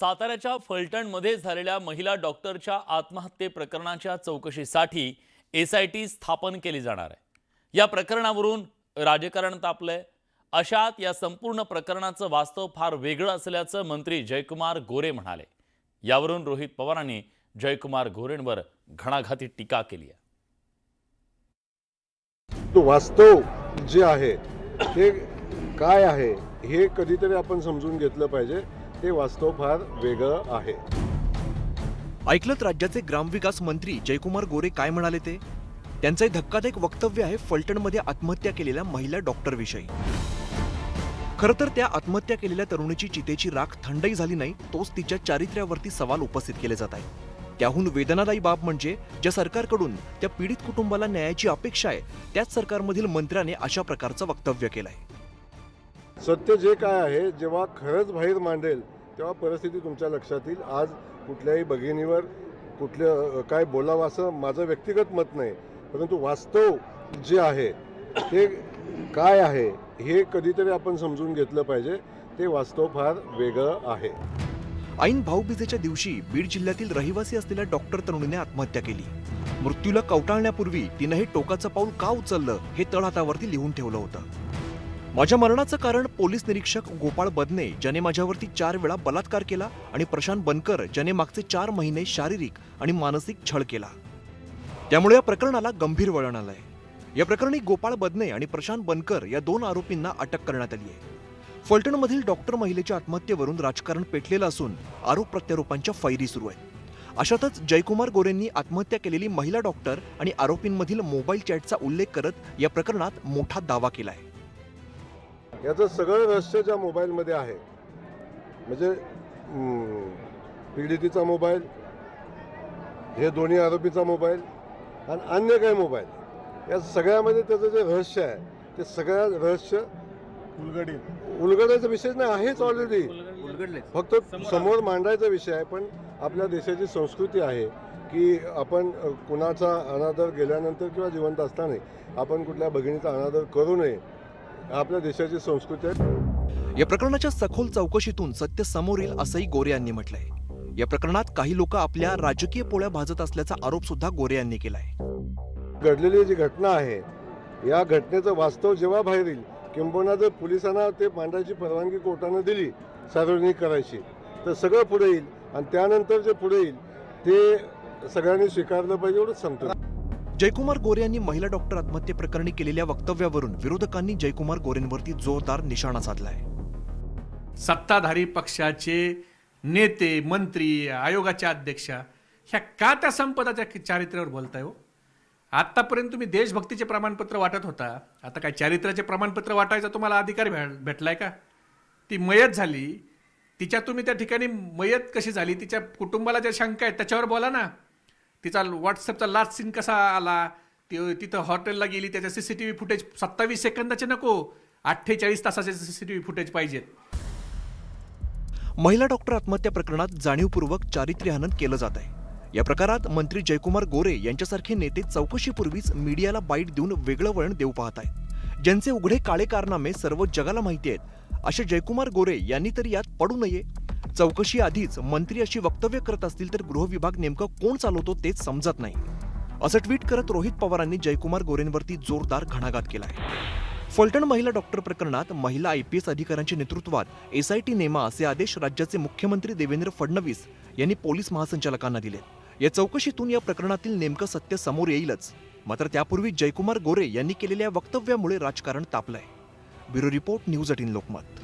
साताऱ्याच्या फलटणमध्ये झालेल्या महिला डॉक्टरच्या आत्महत्ये प्रकरणाच्या चौकशीसाठी एस आय टी स्थापन केली जाणार आहे. या प्रकरणावरून राजकारण तापलंय. अशात या संपूर्ण प्रकरणाचं वास्तव फार वेगळं असल्याचं मंत्री जयकुमार गोरे म्हणाले. यावरून रोहित पवारांनी जयकुमार गोरेंवर घणाघाती टीका केली आहे. वास्तव जे आहे ते काय आहे हे कधीतरी आपण समजून घेतलं पाहिजे. ते वास्तव फार वेगळं आहे. ऐकलत राज्याचे ग्रामविकास मंत्री जयकुमार गोरे काय म्हणाले ते? त्यांचं एक धक्कादायक वक्तव्य आहे फलटणमध्ये आत्महत्या केलेल्या महिला डॉक्टरविषयी. खरं तर त्या आत्महत्या केलेल्या तरुणीची चितेची राख थंडही झाली नाही तोच तिच्या चारित्र्यावरती सवाल उपस्थित केले जात आहे त्याहून वेदनादायी बाब म्हणजे ज्या सरकारकडून त्या पीडित कुटुंबाला न्यायाची अपेक्षा आहे त्याच सरकारमधील मंत्र्याने अशा प्रकारचं वक्तव्य केलंय. सत्य जे काय आहे जेव्हा खरंच बाहेर मांडेल तेव्हा परिस्थिती तुमच्या लक्षात येईल. आज कुठल्याही भगिनीवर कुठलं काय बोलावं असं माझं व्यक्तिगत मत नाही. परंतु वास्तव जे आहे ते काय आहे हे कधीतरी आपण समजून घेतलं पाहिजे. ते वास्तव फार वेगळं आहे. ऐन भाऊबीजेच्या दिवशी बीड जिल्ह्यातील रहिवासी असलेल्या डॉक्टर तरुणीने आत्महत्या केली. मृत्यूला कवटाळण्यापूर्वी तिनं हे टोकाचं पाऊल का उचललं हे तळहातावरती लिहून ठेवलं होतं. माझ्या मरणाचं कारण पोलीस निरीक्षक गोपाळ बदने ज्याने माझ्यावरती चार वेळा बलात्कार केला आणि प्रशांत बनकर ज्याने मागचे चार महिने शारीरिक आणि मानसिक छळ केला. त्यामुळे या प्रकरणाला गंभीर वळण आलंय. या प्रकरणी गोपाळ बदने आणि प्रशांत बनकर या दोन आरोपींना अटक करण्यात आली आहे. फलटणमधील डॉक्टर महिलेच्या आत्महत्येवरून राजकारण पेटलेलं असून आरोप प्रत्यारोपांच्या फैरी सुरू आहेत. अशातच जयकुमार गोरेंनी आत्महत्या केलेली महिला डॉक्टर आणि आरोपींमधील मोबाईल चॅटचा उल्लेख करत या प्रकरणात मोठा दावा केला आहे याचं सगळं रहस्य ज्या मोबाईलमध्ये आहे म्हणजे पीडितीचा मोबाईल हे दोन्ही आरोपीचा मोबाईल आणि अन्य काही मोबाईल या सगळ्यामध्ये त्याचं जे रहस्य आहे ते सगळ्या रहस्य उलगडीत. उलगडायचा विषय नाही आहेच ऑलरेडी फक्त समोर मांडायचा विषय आहे पण आपल्या देशाची संस्कृती आहे की आपण कुणाचा अनादर गेल्यानंतर किंवा जिवंत असताना आपण कुठल्या भगिनीचा अनादर करू नये आपल्या देशाची संस्कृती आहे. या प्रकरणाच्या सखोल चौकशीतून सत्य समोर येईल असंही गोरे यांनी म्हटलंय. या प्रकरणात काही लोक आपल्या राजकीय पोळ्या भाजत असल्याचा आरोप सुद्धा गोरे यांनी केलाय. घडलेली जी घटना आहे या घटनेचं वास्तव जेव्हा बाहेर येईल किंबहुना जर पोलिसांना ते मांडायची परवानगी कोर्टानं दिली सार्वजनिक करायची तर सगळं पुढे येईल. आणि त्यानंतर जे पुढे येईल ते सगळ्यांनी स्वीकारलं पाहिजे एवढंच सांगतो. जयकुमार गोरे यांनी महिला डॉक्टर आत्महत्ये प्रकरणी केलेल्या वक्तव्यावरून विरोधकांनी जयकुमार गोरेंवरती जोरदार निशाणा साधलाय. सत्ताधारी पक्षाचे नेते मंत्री आयोगाच्या अध्यक्षा ह्या का त्या संपदाच्या चारित्र्यावर बोलताय हो? आत्तापर्यंत तुम्ही देशभक्तीचे प्रमाणपत्र वाटत होता. आता काय चारित्र्याचे प्रमाणपत्र वाटायचा तुम्हाला अधिकार भेटलाय का? ती मयत झाली. तिच्या तुम्ही त्या ठिकाणी मयत कशी झाली? तिच्या कुटुंबाला ज्या शंका आहेत त्याच्यावर बोला ना. तिचा व्हॉट्सअपचा लास्ट सीन कसा आला? ती तिथं हॉटेलला गेली त्याच्या सीसीटीव्ही फुटेज सत्तावीस सेकंदाचे नको अठ्ठेचाळीस तासाचे सीसीटीव्ही फुटेज पाहिजेत. महिला डॉक्टर आत्महत्या प्रकरणात जाणीवपूर्वक चारित्र्यहनन केलं जात आहे. या प्रकारात मंत्री जयकुमार गोरे यांच्यासारखे नेते चौकशीपूर्वीच मीडियाला बाईट देऊन वेगळं वळण देऊ पाहत आहेत. ज्यांचे उघडे काळे कारनामे सर्व जगाला माहिती आहेत असे जयकुमार गोरे यांनी तरी यात पडू नये चौकशी आधीच मंत्री अशी वक्तव्य करत असतील तर गृहविभाग नेमकं कोण चालवतो तेच समजत नाही. असं ट्विट करत रोहित पवारांनी जयकुमार गोरेंवरती जोरदार घणाघात केलाय. फलटण महिला डॉक्टर प्रकरणात महिला आय पी एस अधिकाऱ्यांच्या नेतृत्वात एसआयटी नेमा असे आदेश राज्याचे मुख्यमंत्री देवेंद्र फडणवीस यांनी पोलीस महासंचालकांना दिले या चौकशीतून या प्रकरणातील नेमकं सत्य समोर येईलच. मात्र त्यापूर्वी जयकुमार गोरे यांनी केलेल्या वक्तव्यामुळे राजकारण तापलंय. Bureau report news eighteen Lokmat.